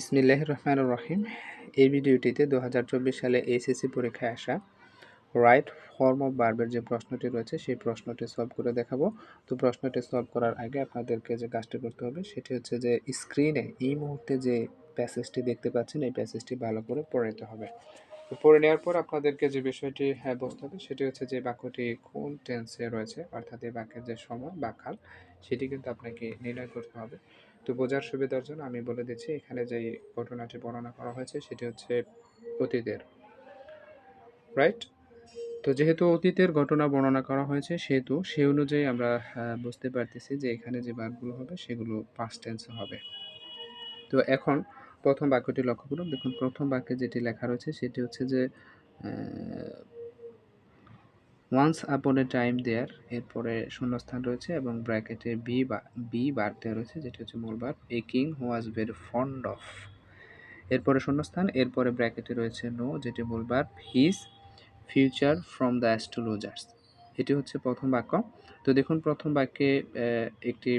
ইসমিল্লাহ রহমান রহিম। এই ভিডিওটিতে দু হাজার চব্বিশ সালে এইচএসসি পরীক্ষায় আসা রাইট ফর্ম অফ বার্বের যে প্রশ্নটি রয়েছে, সেই প্রশ্নটি সলভ করে দেখাবো। তো প্রশ্নটি সলভ করার আগে আপনাদেরকে যে কাজটি করতে হবে, সেটি হচ্ছে যে স্ক্রিনে এই মুহূর্তে যে প্যাসেজটি দেখতে পাচ্ছেন, এই প্যাসেজটি ভালো করে পড়ে নিতে হবে। পড়ে নেওয়ার পর আপনাদেরকে যে বিষয়টি হ্যাঁ বুঝতে হবে, সেটি হচ্ছে যে বাক্যটি কোন টেন্সে রয়েছে, অর্থাৎ এই বাক্যের যে সময় বা কাল, সেটি কিন্তু আপনাকে নির্ণয় করতে হবে। তো বোঝার সুবিধার জন্য আমি বলে দিচ্ছি, এখানে যে ঘটনাটি বর্ণনা করা হয়েছে সেটি হচ্ছে অতীতের রাইট তো যেহেতু অতীতের ঘটনা বর্ণনা করা হয়েছে, সেহেতু সেই অনুযায়ী আমরা বুঝতে পারতেছি যে এখানে যে বাক্যগুলো হবে সেগুলো পাস্ট টেন্সে হবে। তো এখন প্রথম বাক্যটি লক্ষ্য করুন। দেখুন, প্রথম বাক্যে যেটি লেখা রয়েছে সেটি হচ্ছে যে ওয়ান্স আপন এ টাইম দেয়ার এরপরে শূন্যস্থান রয়েছে এবং ব্র্যাকেটে বি বা বি বার দেওয়া রয়েছে, যেটি হচ্ছে মূল বার। A king was very fond of এরপরে শূন্যস্থান, এরপরে ব্র্যাকেটে রয়েছে নো যেটি মূল বার। His future from the astrologers এটি হচ্ছে প্রথম বাক্য। তো দেখুন, প্রথম বাক্যে একটি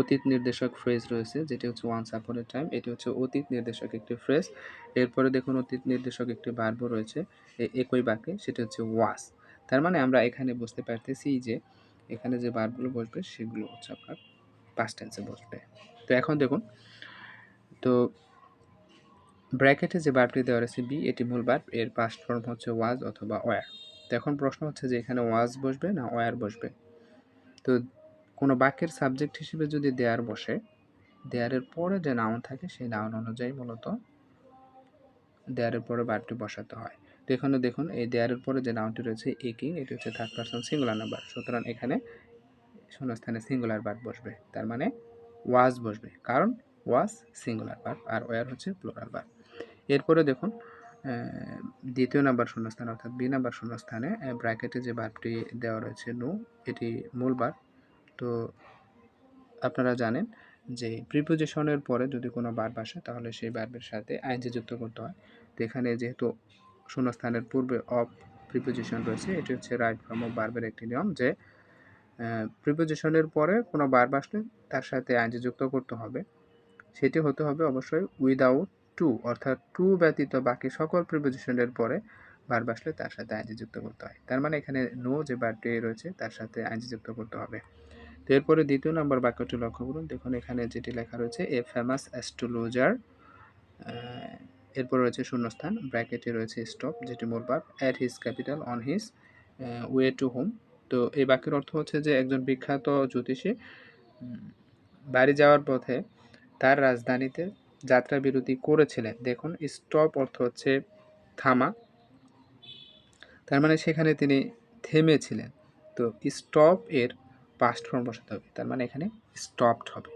অতীত নির্দেশক ফ্রেজ রয়েছে, যেটি হচ্ছে ওয়ান্স আপন এ টাইম এটি হচ্ছে অতীত নির্দেশক একটি ফ্রেজ এরপরে দেখুন, অতীত নির্দেশক একটি বার্ব রয়েছে একই বাক্যে, সেটি হচ্ছে ওয়াস তার মানে আমরা এখানে বুঝতে পারতেছি যে এখানে যে বারগুলো বসবে, সেগুলো হচ্ছে আপনার পাস্ট টেন্সে বসবে। তো এখন দেখুন, তো ব্র্যাকেটে যে বারটি দেওয়া রয়েছে বি এটি মূল বার এর পাস্ট ফর্ম হচ্ছে ওয়াজ অথবা ওয়ার তো এখন প্রশ্ন হচ্ছে যে এখানে ওয়াজ বসবে না ওয়ার বসবে? তো কোনো বাক্যের সাবজেক্ট হিসেবে যদি দেয়ার বসে দেয়ারের পরে যে নাউন থাকে, সেই নাউন অনুযায়ী মূলত দেয়ারের পরে বারটি বসাতে হয়। তো এখানে দেখুন, এই দেয়ারের পরে যে নাউনটি রয়েছে, এ একিং এটি হচ্ছে থার্ড পার্সন সিঙ্গুলার নাম্বার সুতরাং এখানে শূন্যস্থানে সিঙ্গুলার বার বসবে। তার মানে ওয়াজ বসবে। কারণ ওয়াজ সিঙ্গুলার বার আর ওয়ার হচ্ছে প্লোরাল বার এরপরে দেখুন দ্বিতীয় নাম্বার শূন্যস্থান অর্থাৎ বি নাম্বার শূন্যস্থানে ব্র্যাকেটে যে বারটি দেওয়া রয়েছে নো এটি মূল বার তো আপনারা জানেন যে প্রিপোজিশনের পরে যদি কোনো বার বাসে তাহলে সেই বার্বের সাথে আইনজি যুক্ত করতে হয়। তো এখানে যেহেতু শূন্যস্থানের পূর্বে অফ প্রিপোজিশন রয়েছে। এটি হচ্ছে রাইট ফর্ম অফ বার্বের একটি নিয়ম যে প্রিপোজিশনের পরে কোনো বার বাসলে তার সাথে আইনজি যুক্ত করতে হবে। সেটি হতে হবে অবশ্যই উইদাউট টু, অর্থাৎ টু ব্যতীত বাকি সকল প্রিপোজিশনের পরে বার বাসলে তার সাথে আইনজি যুক্ত করতে হয়। তার মানে এখানে নো যে বারটি রয়েছে তার সাথে আইনজি যুক্ত করতে হবে। তো এরপরে দ্বিতীয় নম্বর বাক্যটি লক্ষ্য করুন। দেখুন এখানে যেটি লেখা রয়েছে এ ফেমাস অ্যাস্ট্রোলজার এরপর রয়েছে শূন্যস্থান, ব্র্যাকেটে রয়েছে স্টপ যেটি মূল verb at his capital on his way to home তো এই বাক্যের অর্থ হচ্ছে যে একজন বিখ্যাত জ্যোতিষী বাড়ি যাওয়ার পথে তার রাজধানীতে যাত্রা বিরতি করেছিলেন। দেখুন স্টপ অর্থ হচ্ছে থামা। তার মানে সেখানে তিনি থেমেছিলেন। তো স্টপ এর পাস্ট ফর্ম বসাতে হবে। তার মানে এখানে স্টপড হবে।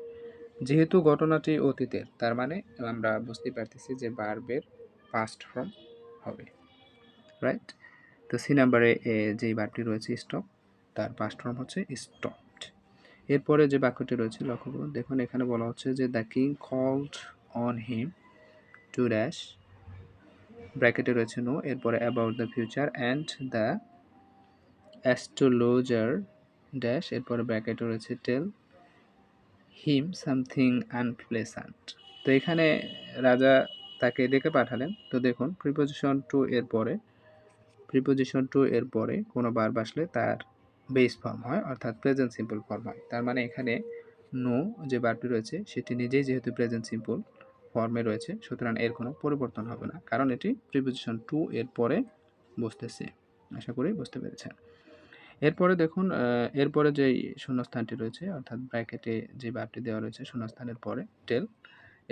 যেহেতু ঘটনাটি অতীতের, তার মানে আমরা বুঝতে পারতেছি যে বার্বের পাস্ট ফর্ম হবে রাইট তো সি নাম্বারে যেই বারটি রয়েছে স্টপ তার পাস্ট ফর্ম হচ্ছে স্টপড এরপরে যে বাক্যটি রয়েছে, লক্ষ্য করুন, দেখুন এখানে বলা হচ্ছে যে the king called on him to dash ব্র্যাকেটে রয়েছে নো এরপরে about the future and the astrologer dash এরপরে ব্র্যাকেটে রয়েছে টেল হিম সামথিং আনপ্লেসান্ট তো এখানে রাজা তাকে ডেকে পাঠালেন। তো দেখুন প্রিপোজিশন টু এর পরে প্রিপোজিশন টু এর পরে কোনো বার বাসলে তার বেস ফর্ম হয়, অর্থাৎ প্রেজেন্ট সিম্পল ফর্ম হয়। তার মানে এখানে নো যে বারটি রয়েছে, সেটি নিজেই যেহেতু প্রেজেন্ট সিম্পল ফর্মে রয়েছে, সুতরাং এর কোনো পরিবর্তন হবে না। কারণ এটি প্রিপোজিশন টু এর পরে বসতেছে। আশা করি বুঝতে পেরেছেন। এরপরে দেখুন এরপরে যে শূন্যস্থানটি রয়েছে, অর্থাৎ ব্র্যাকেটে যে বারটি দেওয়া রয়েছে শূন্যস্থানের পরে টেল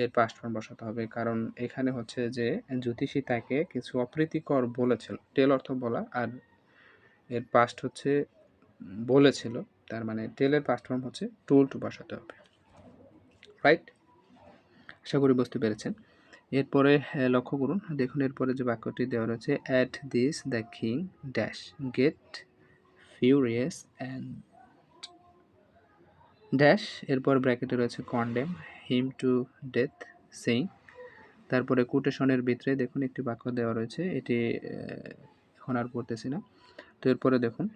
এর পাস্ট ফর্ম বসাতে হবে। কারণ এখানে হচ্ছে যে জ্যোতিষী তাকে কিছু অপ্রীতিকর বলেছিল টেল অর্থ বলা, আর এর পাস্ট হচ্ছে বলেছিল। তার মানে টেলের পাস্ট ফর্ম হচ্ছে টোল্ড বসাতে হবে। রাইট আশা করি বুঝতে পেরেছেন। এরপরে লক্ষ্য করুন, দেখুন এরপরে যে বাক্যটি দেওয়া রয়েছে at this the king dash get furious and dash এরপর ব্র্যাকেটে রয়েছে condemn him to death saying তারপরে কোটেশনের ভিতরে দেখুন একটি বাক্য দেওয়া রয়েছে, এটি এখন আর পড়তেছি না। তো এরপরে দেখুন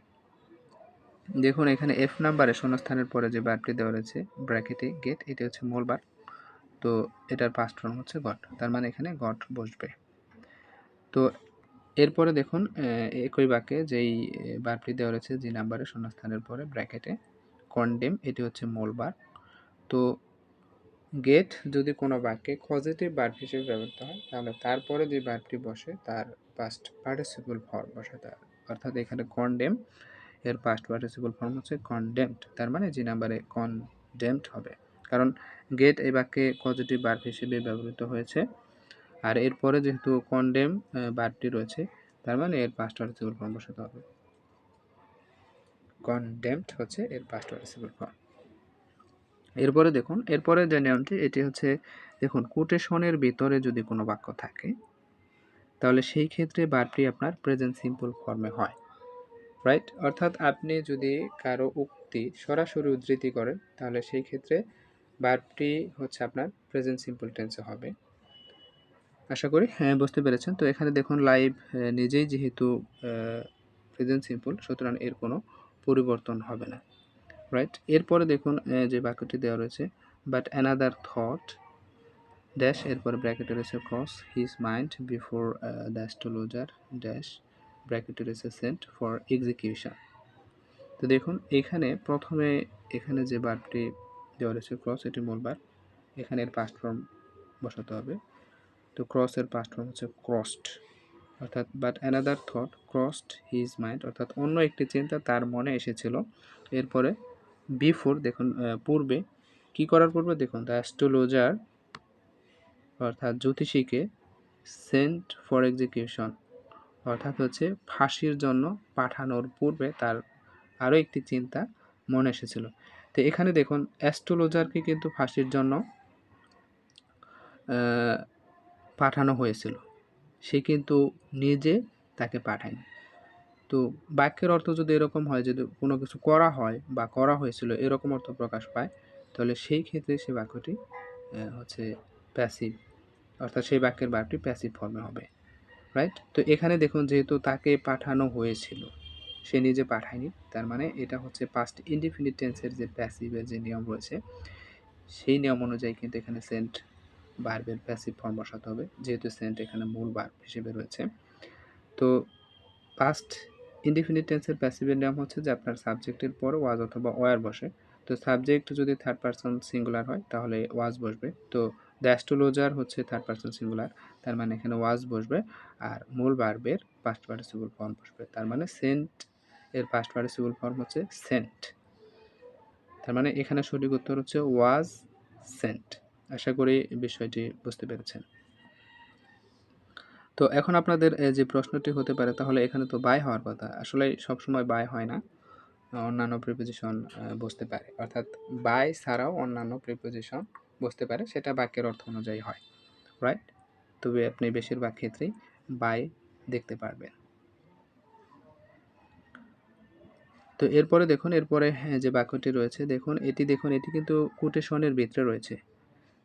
দেখুন এখানে এফ নাম্বারে শূন্যস্থানের পরে যে বারটি দেওয়া রয়েছে ব্র্যাকেটে গেট এটি হচ্ছে মূল বার তো এটার পাস্ট ফর্ম হচ্ছে গট তার মানে এখানে গট বসবে। তো এরপরে দেখুন একই বাক্যে যেই বারটি দেওয়া রয়েছে, যে নাম্বারের শূন্যস্থানের পরে ব্র্যাকেটে কন্ডেম এটি হচ্ছে মূল বার তো গেট যদি কোনো বাক্যে পজিটিভ বার্ব হিসেবে ব্যবহৃত হয়, তাহলে তারপরে যে বার্বটি বসে, তার পাস্ট পার্টিসিপল ফর্ম বসে তার। অর্থাৎ এখানে কন্ডেম এর পাস্ট পার্টিসিপল ফর্ম হচ্ছে কন্ডেমড তার মানে যে নাম্বারে কনডেমড হবে। কারণ গেট এই বাক্যে পজিটিভ বার্ব হিসেবে ব্যবহৃত হয়েছে আর এরপরে যেহেতু কন্ডেম বারটি রয়েছে, তার মানে এর পাস্ট পার্টিসিপল ফর্ম বসাতে হবে। কনডেমড হচ্ছে এর পাস্ট পার্টিসিপল ফর্ম এরপরে দেখুন, এরপরে যে নিয়মটি, এটি হচ্ছে, দেখুন কোটেশনের ভিতরে যদি কোনো বাক্য থাকে, তাহলে সেই ক্ষেত্রে বারটি আপনার প্রেজেন্ট সিম্পল ফর্মে হয়। রাইট অর্থাৎ আপনি যদি কারও উক্তি সরাসরি উদ্ধৃতি করেন, তাহলে সেই ক্ষেত্রে বারটি হচ্ছে আপনার প্রেজেন্ট সিম্পল টেন্সে হবে। আশা করি হ্যাঁ বুঝতে পেরেছেন। তো এখানে দেখুন লাইভ নিজেই যেহেতু প্রেজেন্ট সিম্পল সুতরাং এর কোনো পরিবর্তন হবে না রাইট এরপরে দেখুন যে বাক্যটি দেওয়া রয়েছে বাট অ্যানাদার থট ড্যাশ এরপরে ব্র্যাকেটে রয়েছে cross his mind before the astrologer dash ব্র্যাকেটে রয়েছে সেন্ট ফর এক্সিকিউশন তো দেখুন, এখানে প্রথমে, এখানে যে বারটি দেওয়া রয়েছে ক্রস এটি মূল বার এখানে এর পাস্ট ফর্ম বসাতে হবে তো ক্রসের পাস্ট ফর্ম হচ্ছে ক্রসড অর্থাৎ but another thought crossed his mind অর্থাৎ, অন্য একটি চিন্তা তার মনে এসেছিল। এরপরে বিফোর দেখুন পূর্বে, কি করার পূর্বে? দেখুন দ্য অ্যাস্ট্রোলজার অর্থাৎ জ্যোতিষীকে সেন্ট ফর এক্সিকিউশন অর্থাৎ হচ্ছে, ফাঁসির জন্য পাঠানোর পূর্বে তার আরও একটি চিন্তা মনে এসেছিল। তো এখানে দেখুন অ্যাস্ট্রোলজারকে কিন্তু ফাঁসির জন্য পাঠানো হয়েছিল। সে কিন্তু নিজে তাকে পাঠায়নি। তো বাক্যের অর্থ যদি এরকম হয়, যদি কোনো কিছু করা হয় বা করা হয়েছিল, এরকম অর্থ প্রকাশ পায়, তাহলে সেই ক্ষেত্রে সে বাক্যটি হচ্ছে প্যাসিভ অর্থাৎ সেই বাক্যের বাক্যটি প্যাসিভ ফর্মে হবে রাইট তো এখানে দেখুন, যেহেতু তাকে পাঠানো হয়েছিল, সে নিজে পাঠায়নি, তার মানে এটা হচ্ছে পাস্ট ইনডিফিনিট টেন্সের যে প্যাসিভের যে নিয়ম রয়েছে, সেই নিয়ম অনুযায়ী কিন্তু এখানে সেন্ট বার্বের প্যাসিভ ফর্ম বসাতে হবে, যেহেতু সেন্ট এখানে মূল বার্ব হিসেবে রয়েছে। তো পাস্ট ইনডিফিনিট টেন্সের প্যাসিভের নাম হচ্ছে যে আপনার সাবজেক্টের পর ওয়াজ অথবা ওয়ার বসে। তো সাবজেক্ট যদি থার্ড পারসন সিঙ্গুলার হয়, তাহলে ওয়াজ বসবে। তো দ্য অ্যাস্ট্রোলজার হচ্ছে থার্ড পারসন সিঙ্গুলার তার মানে এখানে ওয়াজ বসবে। আর মূল বার্বের পাস্ট পার্টিসিপল ফর্ম বসবে, তার মানে সেন্ট এর পাস্ট পার্টিসিপল ফর্ম হচ্ছে সেন্ট তার মানে এখানে সঠিক উত্তর হচ্ছে ওয়াজ সেন্ট আশা করি বিষয়টি বুঝতে পেরেছেন। তো এখন আপনাদের যে প্রশ্নটি হতে পারে তাহলে এখানে তো বাই হওয়ার কথা। আসলে সবসময় বাই হয় না। অন্যান্য প্রিপোজিশন বসতে পারে। অর্থাৎ বাই ছাড়াও অন্যান্য প্রিপোজিশন বসতে পারে সেটা বাক্যের অর্থ অনুযায়ী হয়। রাইট তবে আপনি বেশিরভাগ ক্ষেত্রেই বাই দেখতে পারবেন। তো এরপরে দেখুন এরপরে হ্যাঁ, যে বাক্যটি রয়েছে দেখুন এটি দেখুন এটি কিন্তু কোটেশনের ভিতরে রয়েছে।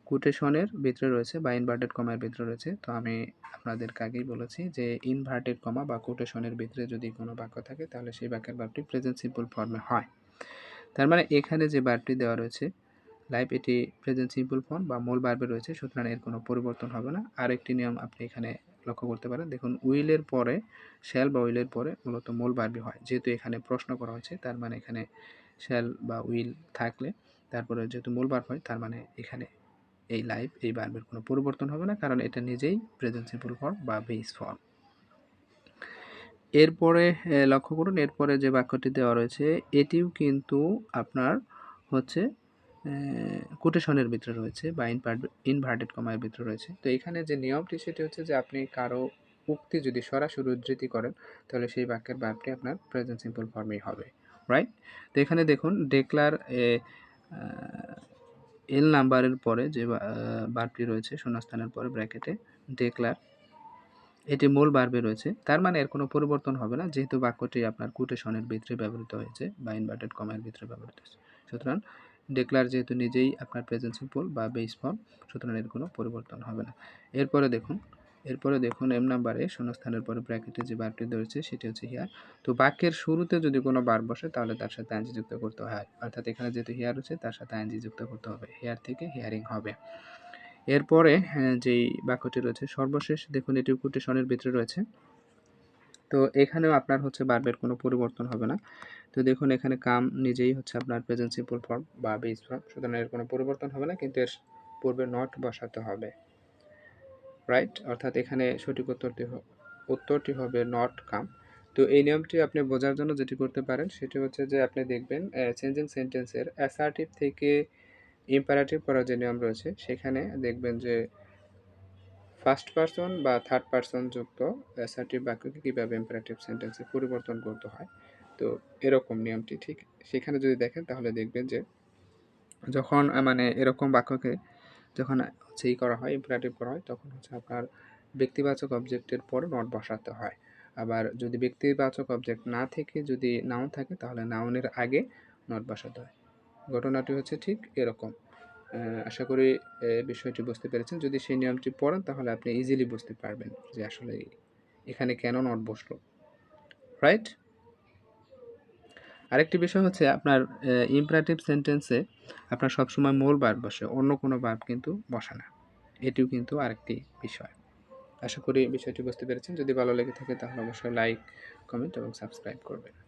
কোটেশনের ভিতরে রয়েছে বা ইনভার্টেড কমার ভিতরে রয়েছে। তো আমি আপনাদেরকে আগেই বলেছি যে ইনভার্টেড কমা বা কোটেশনের ভিতরে যদি কোনো বাক্য থাকে, তাহলে সেই বাক্যের বাক্যটি প্রেজেন্ট সিম্পল ফর্মে হয়। তার মানে এখানে যে বার্বটি দেওয়া রয়েছে লাইভ এটি প্রেজেন্ট সিম্পল ফর্ম বা মূল বার্বে রয়েছে, সুতরাং এর কোনো পরিবর্তন হবে না। আরেকটি নিয়ম আপনি এখানে লক্ষ্য করতে পারেন। দেখুন উইলের পরে শ্যাল বা উইলের পরে মূলত মূল বার্বি হয়। যেহেতু এখানে প্রশ্ন করা হয়েছে, তার মানে এখানে শ্যাল বা উইল থাকলে, তারপরে যেহেতু মূল বার্ব হয়, তার মানে এখানে এই লাইভ এই বার্বের কোনো পরিবর্তন হবে না, কারণ এটা নিজেই প্রেজেন্ট সিম্পল ফর্ম বা বেস ফর্ম এরপরে লক্ষ্য করুন, এরপরে যে বাক্যটি দেওয়া রয়েছে, এটিও কিন্তু আপনার হচ্ছে কোটেশনের ভিতরে রয়েছে বা ইনভার্ট ইনভার্টেড কমার ভিতরে রয়েছে। তো এখানে যে নিয়মটি, সেটি হচ্ছে যে আপনি কারও উক্তি যদি সরাসরি উদ্ধৃতি করেন, তাহলে সেই বাক্যের বার্বটি আপনার প্রেজেন্ট সিম্পল ফর্মেই হবে রাইট তো এখানে দেখুন ডেক্লার এল নাম্বারের পরে যে বার্বটি রয়েছে, শূন্যস্থানের পরে ব্র্যাকেটে ডেক্লার এটি মূল বার্বে রয়েছে। তার মানে এর কোনো পরিবর্তন হবে না, যেহেতু বাক্যটি আপনার কোটেশনের ভিতরে ব্যবহৃত হয়েছে বা ইনভার্টেড কমার ভিতরে ব্যবহৃত হয়েছে। সুতরাং ডেক্লার যেহেতু নিজেই আপনার প্রেজেন্ট সিম্পল বা বেস ফর্ম সুতরাং এর কোনো পরিবর্তন হবে না। এরপরে দেখুন এরপরে দেখুন এম নাম্বারে শূন্যস্থানের পরে ব্র্যাকেটে যে বারটি রয়েছে সেটি হচ্ছে হিয়ার তো বাক্যের শুরুতে যদি কোনো বার বসে, তাহলে তার সাথে আইনজি যুক্ত করতে হয়। অর্থাৎ এখানে যেহেতু হিয়ার রয়েছে, তার সাথে আইনজি যুক্ত করতে হবে। হেয়ার থেকে হিয়ারিং হবে। এরপরে যেই বাক্যটি রয়েছে, সর্বশেষ দেখুন এটি কোটেশনের ভিতরে রয়েছে। তো এখানেও আপনার হচ্ছে বার্বের কোনো পরিবর্তন হবে না। তো দেখুন এখানে কাম নিজেই হচ্ছে আপনার প্রেজেন্ট সিম্পল ফর্ম বা বেস ফর্ম সুতরাং এর কোনো পরিবর্তন হবে না, কিন্তু এর পূর্বে নট বসাতে হবে। রাইট অর্থাৎ এখানে সঠিক উত্তরটি উত্তরটি হবে নট কাম তো এই নিয়মটি আপনি বোঝার জন্য যেটি করতে পারেন, সেটি হচ্ছে যে আপনি দেখবেন চেঞ্জিং সেন্টেন্সের অ্যাসার্টিভ থেকে ইম্পারেটিভ করার যে নিয়ম রয়েছে, সেখানে দেখবেন যে ফার্স্ট পারসন বা থার্ড পারসন যুক্ত অ্যাসার্টিভ বাক্যকে কীভাবে ইম্পারেটিভ সেন্টেন্সে পরিবর্তন করতে হয়। তো এরকম নিয়মটি, ঠিক? সেখানে যদি দেখেন, তাহলে দেখবেন যে যখন মানে এরকম বাক্যকে যখন হচ্ছে ই করা হয় ইম্পারেটিভ করা হয়, তখন হচ্ছে আপনার ব্যক্তিবাচক অবজেক্টের পর নট বসাতে হয়। আবার যদি ব্যক্তিবাচক অবজেক্ট না থেকে যদি নাউন থাকে, তাহলে নাউনের আগে নট বসাতে হয়। ঘটনাটি হচ্ছে ঠিক এরকম। আশা করি বিষয়টি বুঝতে পেরেছেন। যদি সেই নিয়মটি পড়েন, তাহলে আপনি ইজিলি বুঝতে পারবেন যে আসলে এখানে কেন নট বসল। রাইট আরেকটি বিষয় হচ্ছে আপনার ইম্পারেটিভ সেন্টেন্সে আপনার সবসময় মূল ভার্ব বসে, অন্য কোনো ভার্ব কিন্তু বসে না। এটিও কিন্তু আরেকটি বিষয়। আশা করি বিষয়টি বুঝতে পেরেছেন। যদি ভালো লেগে থাকে তাহলে অবশ্যই লাইক কমেন্ট এবং সাবস্ক্রাইব করবেন।